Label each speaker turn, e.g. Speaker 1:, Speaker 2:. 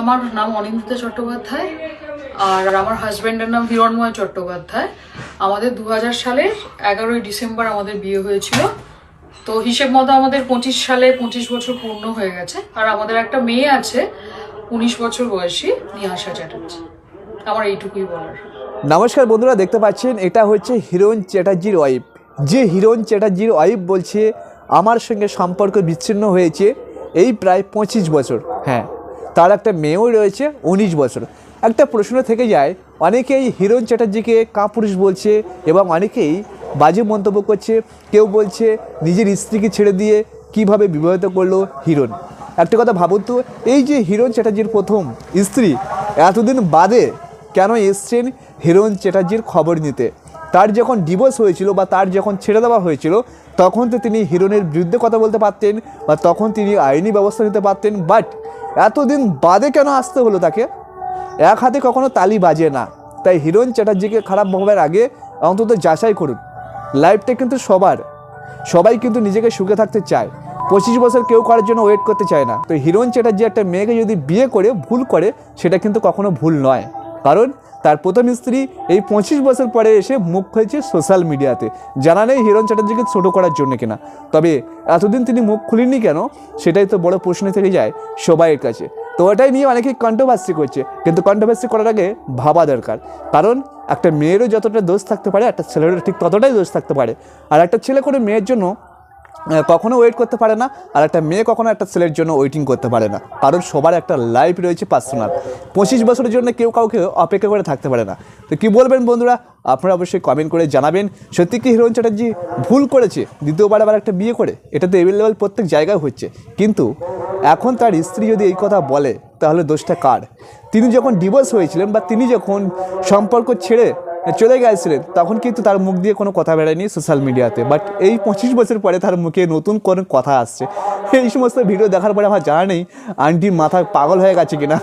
Speaker 1: আমার নাম অনিন্দিতা চট্টোপাধ্যায়, আর আমার হাজব্যান্ডের নাম হিরণময় চট্টোপাধ্যায়। আমাদের দু হাজার সালের এগারোই ডিসেম্বর আমাদের বিয়ে হয়েছিল। তো হিসেব মতো আমাদের পঁচিশ সালে পঁচিশ বছর পূর্ণ হয়ে গেছে। আর আমাদের একটা মেয়ে আছে, উনিশ বছর বয়সী নিহাসা চ্যাটার্জি। আমার এইটুকুই বলার।
Speaker 2: নমস্কার বন্ধুরা, দেখতে পাচ্ছেন, এটা হচ্ছে হিরোইন চ্যাটার্জির ওয়াইফ যে হিরোইন চ্যাটার্জির ওয়াইফ বলছে, আমার সঙ্গে সম্পর্ক বিচ্ছিন্ন হয়েছে এই প্রায় পঁচিশ বছর। হ্যাঁ তার একটা মেয়েও রয়েছে, উনিশ বছর। একটা প্রশ্ন থেকে যায়, অনেকেই হিরোইন চ্যাটার্জিকে কাপুরুষ বলছে এবং অনেকেই বাজে মন্তব্য করছে। কেউ বলছে নিজের স্ত্রীকে ছেড়ে দিয়ে কীভাবে বিবাহিত করল হিরণ। একটা কথা ভাবুন তো, এই যে হিরণ চ্যাটার্জির প্রথম স্ত্রী, এতদিন বাদে কেন এসছেন হিরণ চ্যাটার্জির খবর নিতে? তার যখন ডিভোর্স হয়েছিল বা তার যখন ছেড়ে দেওয়া হয়েছিল, তখন তো তিনি হিরণের বিরুদ্ধে কথা বলতে পারতেন বা তখন তিনি আইনি ব্যবস্থা নিতে পারতেন বাট এতদিন বাদে কেন আসতে হলো তাকে? এক হাতে কখনো তালি বাজে না। তাই হিরোইন চ্যাটার্জিকে খারাপ ভাবার আগে অন্তত যাচাই করুন। লাইফটা কিন্তু সবার। সবাই কিন্তু নিজেকে সুখে থাকতে চায়। পঁচিশ বছর কেউ করার জন্য ওয়েট করতে চায় না। তো হিরোইন চ্যাটার্জি একটা মেয়েকে যদি বিয়ে করে, ভুল করে, সেটা কিন্তু কখনো ভুল নয়। কারণ তার প্রথম স্ত্রী এই পঁচিশ বছর পরে এসে মুখ খুলেছে সোশ্যাল মিডিয়াতে। জানা নেই হিরোইন চ্যাটার্জিকে ছোটো করার জন্য কিনা। তবে এতদিন তিনি মুখ খুলেননি কেন? সেটাই তো বড় প্রশ্ন থেকে যায় সবাইয়ের কাছে। তো ওটাই নিয়ে অনেকেই কন্ট্রোভার্সি করছে। কিন্তু কন্ট্রোভার্সি করার আগে ভাবা দরকার। কারণ একটা মেয়েরও যতটা দোষ থাকতে পারে, একটা ছেলেরও ঠিক ততটাই দোষ থাকতে পারে। আর একটা ছেলে কোনো মেয়ের জন্য কখনো ওয়েট করতে পারে না, আর একটা মেয়ে কখনো একটা ছেলের জন্য ওয়েটিং করতে পারে না। কারণ সবার একটা লাইফ রয়েছে পার্সোনাল পঁচিশ বছরের জন্য কেউ কাউকে অপেক্ষা করে থাকতে পারে না। তো কী বলবেন বন্ধুরা? আপনারা অবশ্যই কমেন্ট করে জানাবেন। সত্যি কি হিরোইন চ্যাটার্জি ভুল করেছে? দ্বিতীয়বার আবার একটা বিয়ে করে? এটা তো এভেলেবেল প্রত্যেক জায়গায় হচ্ছে। কিন্তু এখন তার স্ত্রী যদি এই কথা বলে, তাহলে দোষটা কার? তিনি যখন ডিভোর্স হয়েছিলেন বা তিনি যখন সম্পর্ক ছেড়ে চলে গেছিলেন, তখন কিন্তু তার মুখ দিয়ে কোনো কথা বেড়ায়নি সোশ্যাল মিডিয়াতে বাট এই পঁচিশ বছর পরে তার মুখে নতুন কোনো কথা আসছে। এই সমস্ত ভিডিও দেখার পরে আমার জানা নেই আন্টির মাথা পাগল হয়ে গেছে কিনা।